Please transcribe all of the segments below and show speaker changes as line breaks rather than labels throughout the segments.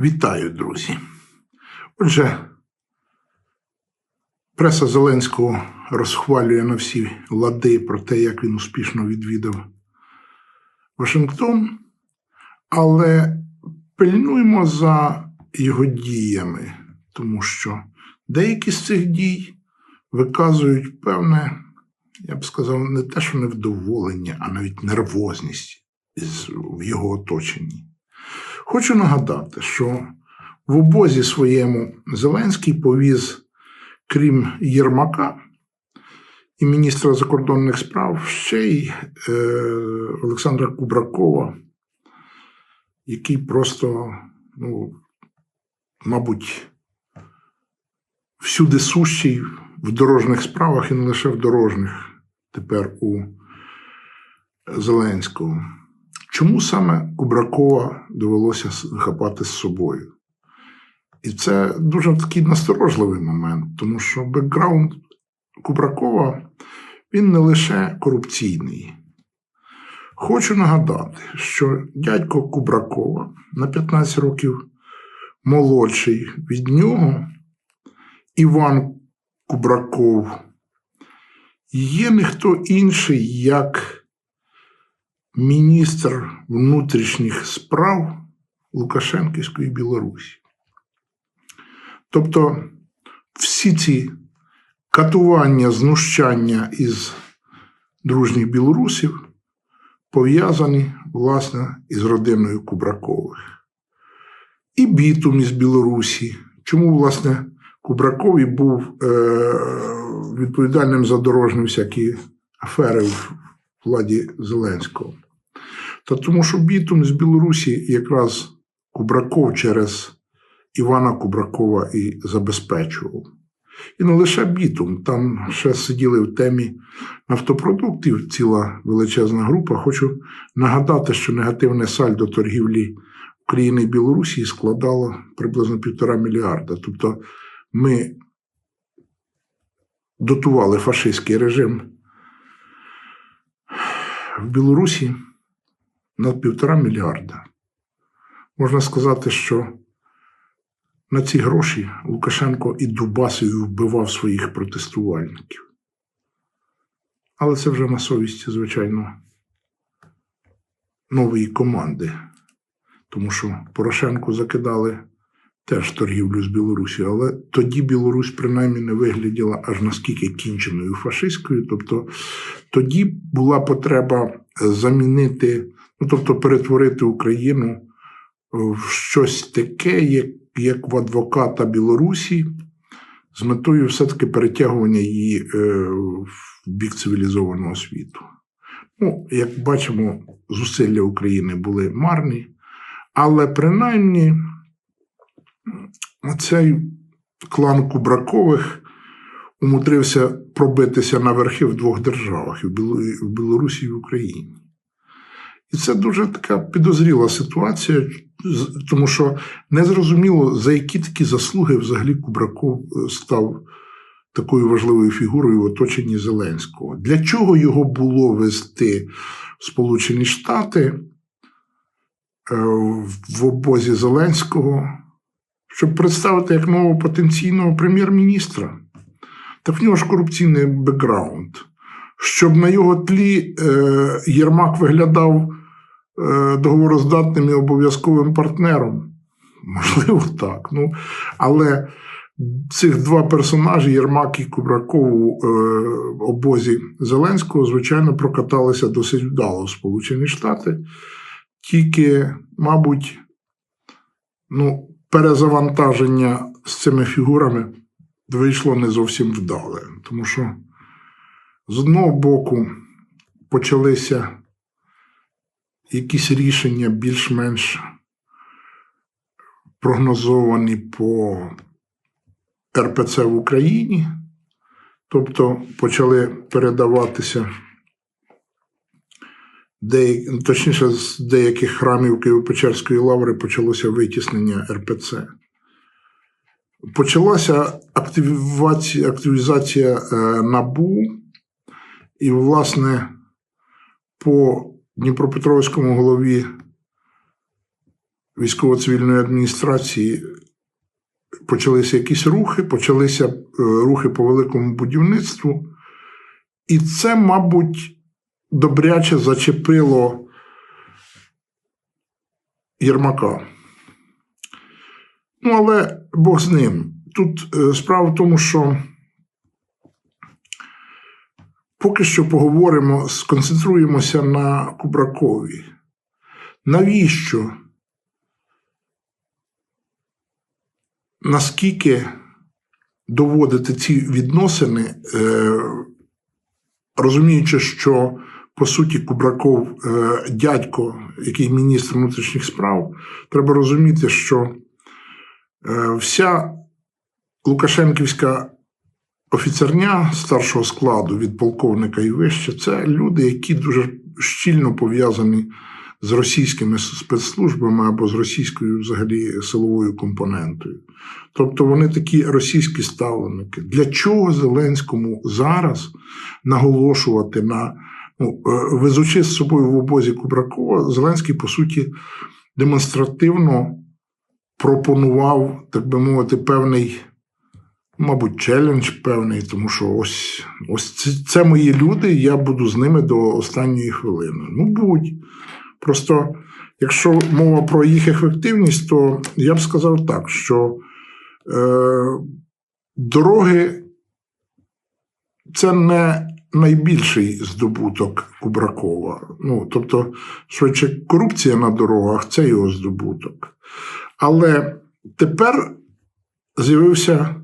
Вітаю, друзі. Отже, преса Зеленського розхвалює на всі лади про те, як він успішно відвідав Вашингтон, але пильнуємо за його діями, тому що деякі з цих дій виказують певне, я б сказав, не те, що невдоволення, а навіть нервозність в його оточенні. Хочу нагадати, що в обозі своєму Зеленський повіз, крім Єрмака і міністра закордонних справ, ще й е, Олександра Кубракова, який просто, ну, мабуть, всюди сущий в дорожніх справах і не лише в дорожніх тепер у Зеленського. Чому саме Кубракова довелося хапати з собою? І це дуже такий насторожливий момент, тому що бекграунд Кубракова він не лише корупційний. Хочу нагадати, що дядько Кубракова на 15 років молодший від нього, Іван Кубраков, є не хто інший, як міністр внутрішніх справ Лукашенківської Білорусі. Тобто всі ці катування, знущання із дружніх білорусів пов'язані, власне, із родиною Кубракових. І бітум із Білорусі. Чому, власне, Кубраков і був е- відповідальним за дорожні всякі афери в владі Зеленського. Та тому, що бітум з Білорусі якраз Кубраков через Івана Кубракова і забезпечував. І не лише бітум, там ще сиділи в темі нафтопродуктів ціла величезна група. Хочу нагадати, що негативне сальдо торгівлі України і Білорусі складало приблизно півтора мільярда. Тобто ми дотували фашистський режим в Білорусі на півтора мільярда. Можна сказати, що на ці гроші Лукашенко і Дубасою вбивав своїх протестувальників. Але це вже на совісті, звичайно, нової команди. Тому що Порошенко закидали теж торгівлю з Білорусі, але тоді Білорусь принаймні не вигляділа аж наскільки кінченою фашистською. Тобто тоді була потреба замінити, ну тобто перетворити Україну в щось таке, як, як в адвоката Білорусі, з метою все-таки перетягування її е, в бік цивілізованого світу. Ну, як бачимо, зусилля України були марні, але принаймні цей клан Кубракових умудрився пробитися на верхи в двох державах в Білорусі і в Україні. І це дуже така підозріла ситуація, тому що незрозуміло, за які такі заслуги взагалі Кубраков е, став такою важливою фігурою в оточенні Зеленського. Для чого його було вести в Сполучені Штати е, в обозі Зеленського, щоб представити як нового потенційного прем'єр-міністра? Та в нього ж корупційний бекграунд. Щоб на його тлі е, Єрмак виглядав е, договороздатним і обов'язковим партнером. Можливо, так. Ну, але цих два персонажі, Єрмак і Кубраков е, обозі Зеленського, звичайно, прокаталися досить вдало в Сполучені Штати. Тільки, мабуть, ну, перезавантаження з цими фігурами вийшло не зовсім вдале. Тому що з одного боку почалися якісь рішення більш-менш прогнозовані по РПЦ в Україні, тобто почали передаватися деякі, точніше, з деяких храмів Києво-Печерської лаври почалося витіснення РПЦ. Почалася активізація, активізація е, НАБУ, і, власне, по Дніпропетровському голові військово-цивільної адміністрації почалися якісь рухи, почалися е, рухи по великому будівництву. І це, мабуть, добряче зачепило Єрмака. Ну, але Бог з ним. Тут е, справа в тому, що поки що поговоримо, сконцентруємося на Кубракові. Навіщо? Наскільки доводити ці відносини, е, розуміючи, що по суті Кубраков е, дядько, який міністр внутрішніх справ, треба розуміти, що вся Лукашенківська офіцерня старшого складу від полковника і вище це люди, які дуже щільно пов'язані з російськими спецслужбами або з російською взагалі силовою компонентою. Тобто вони такі російські ставленики. Для чого Зеленському зараз наголошувати на ну, е, везучи з собою в обозі Кубракова, Зеленський, по суті, демонстративно пропонував, так би мовити, певний. Мабуть, челендж певний, тому що ось ось це, це мої люди, і я буду з ними до останньої хвилини. Ну, будь. Просто, якщо мова про їх ефективність, то я б сказав так, що е, дороги це не найбільший здобуток Кубракова. Ну, тобто, швидше, корупція на дорогах це його здобуток. Але тепер з'явився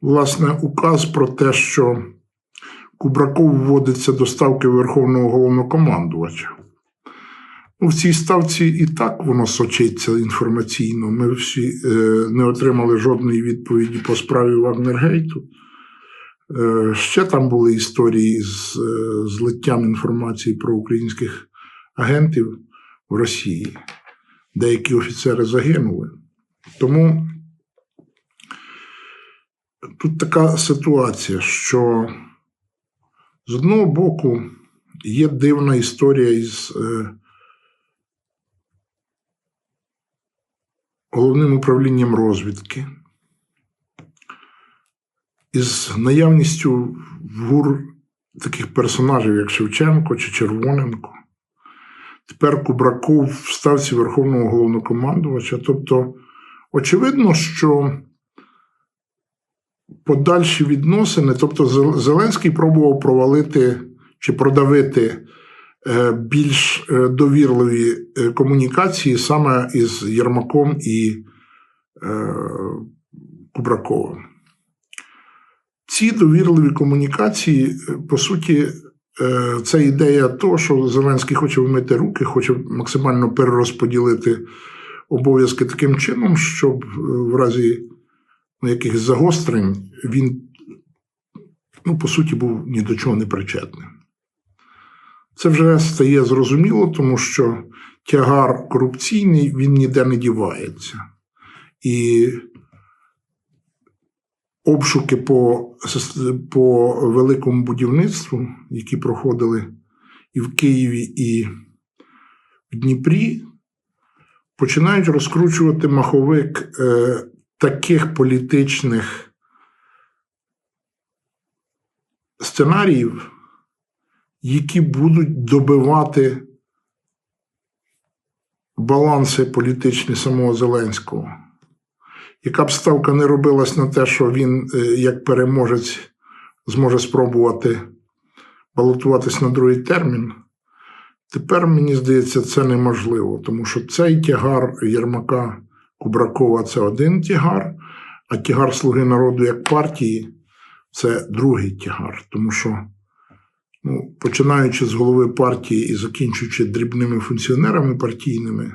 власне указ про те, що Кубраков вводиться до ставки Верховного головнокомандувача. Ну, В цій ставці і так воно сочиться інформаційно. Ми всі е, не отримали жодної відповіді по справі Вагнергейту. Е, ще там були історії з е, злиттям інформації про українських агентів в Росії. Деякі офіцери загинули. Тому тут така ситуація, що з одного боку є дивна історія із е, головним управлінням розвідки, із наявністю в ГУР таких персонажів, як Шевченко чи Червоненко. Тепер Кубраков в ставці Верховного головнокомандувача. Тобто, очевидно, що подальші відносини, тобто Зеленський пробував провалити чи продавити е, більш е, довірливі е, комунікації саме із Єрмаком і Кубраковим. Ці довірливі комунікації, по суті, це ідея того, що Зеленський хоче вмити руки, хоче максимально перерозподілити обов'язки таким чином, щоб в разі якихось загострень він, ну, по суті, був ні до чого не причетним. Це вже стає зрозуміло, тому що тягар корупційний він ніде не дівається. І обшуки по, по великому будівництву, які проходили і в Києві, і в Дніпрі, починають розкручувати маховик е, таких політичних сценаріїв, які будуть добивати баланси політичні самого Зеленського. Яка б ставка не робилась на те, що він, е, як переможець, зможе спробувати балотуватись на другий термін, тепер, мені здається, це неможливо, тому що цей тягар Єрмака Кубракова це один тягар, а тягар Слуги народу як партії це другий тягар. Тому що, ну, починаючи з голови партії і закінчуючи дрібними функціонерами партійними,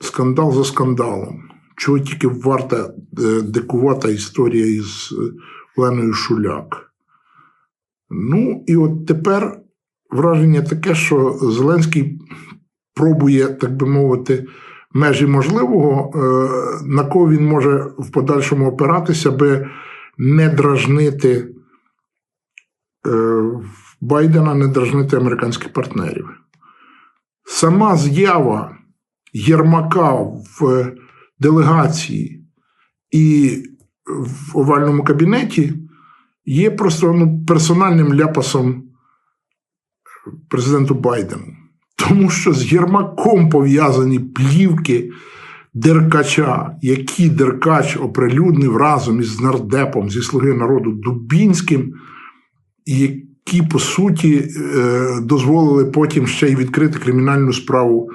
скандал за скандалом. Чого тільки варта е, дикувата історія із е, Леною Шуляк. Ну, і от тепер враження таке, що Зеленський пробує, так би мовити, межі можливого, е, на кого він може в подальшому опиратися, аби не дражнити Байдена, не дражнити американських партнерів. Сама з'ява Єрмака в делегації і в овальному кабінеті є просто ну, персональним ляпасом президенту Байдену. Тому що з Єрмаком пов'язані плівки Деркача, які Деркач оприлюднив разом із нардепом зі Слуги народу Дубінським, які, по суті, е, дозволили потім ще й відкрити кримінальну справу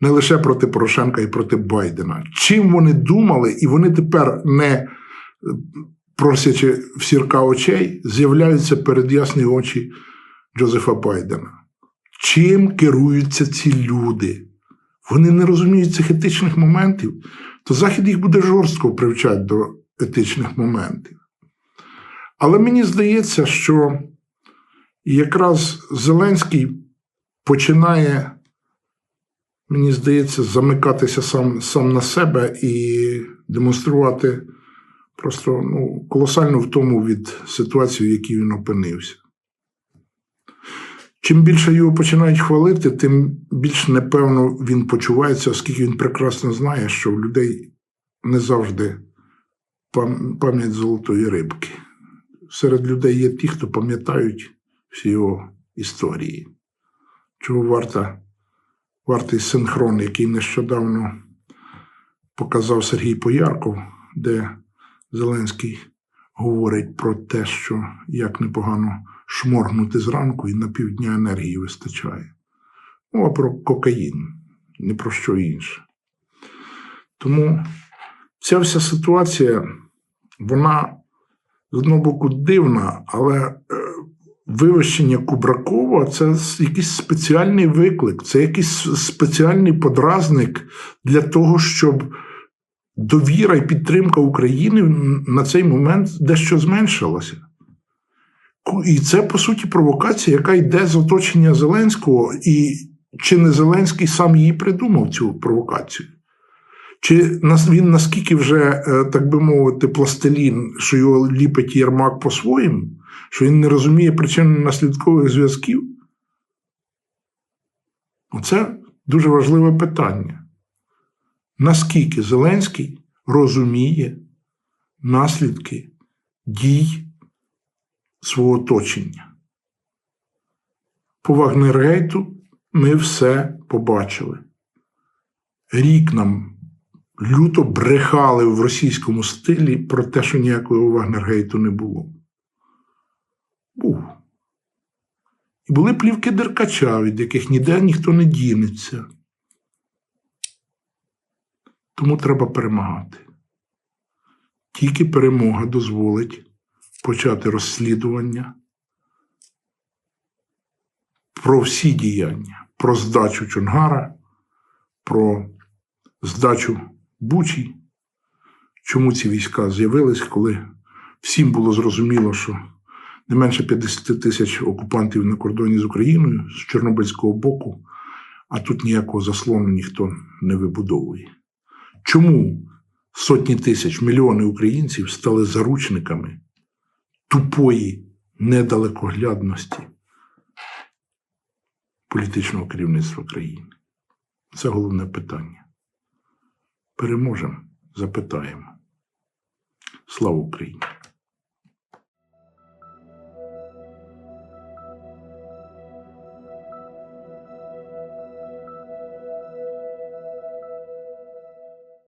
не лише проти Порошенка, і проти Байдена. Чим вони думали, і вони тепер не е, просячи в сірка очей, з'являються перед ясні очі Джозефа Байдена. Чим керуються ці люди? Вони не розуміють цих етичних моментів, то Захід їх буде жорстко привчати до етичних моментів. Але мені здається, що якраз Зеленський починає, мені здається, замикатися сам, сам на себе і демонструвати просто ну, колосальну втому від ситуації, в якій він опинився. Чим більше його починають хвалити, тим більш непевно він почувається, оскільки він прекрасно знає, що в людей не завжди пам'ять золотої рибки. Серед людей є ті, хто пам'ятають всі його історії. Чого варта, вартий синхрон, який нещодавно показав Сергій Поярков, де Зеленський говорить про те, що як непогано шморгнути зранку і на півдня енергії вистачає. Мова про кокаїн, не про що інше. Тому ця вся ситуація, вона з одного боку дивна, але е, вивищення Кубракова це якийсь спеціальний виклик, це якийсь спеціальний подразник для того, щоб довіра і підтримка України на цей момент дещо зменшилася. І це, по суті, провокація, яка йде з оточення Зеленського, і чи не Зеленський сам її придумав, цю провокацію? Чи він наскільки вже, е, так би мовити, пластилін, що його ліпить Єрмак по-своєму, що він не розуміє причинно-наслідкових зв'язків? Оце дуже важливе питання. Наскільки Зеленський розуміє наслідки дій свого оточення? По Вагнергейту ми все побачили. Рік нам люто брехали в російському стилі про те, що ніякого Вагнергейту не було. Був. І були плівки Деркача, від яких ніде ніхто не дінеться. Тому треба перемагати. Тільки перемога дозволить почати розслідування про всі діяння, про здачу Чонгара, про здачу Бучі. Чому ці війська з'явились, коли всім було зрозуміло, що не менше 50 тисяч окупантів на кордоні з Україною з Чорнобильського боку, а тут ніякого заслону ніхто не вибудовує. Чому сотні тисяч, мільйони українців стали заручниками тупої недалекоглядності політичного керівництва країни? Це головне питання. Переможемо, запитаємо. Слава Україні!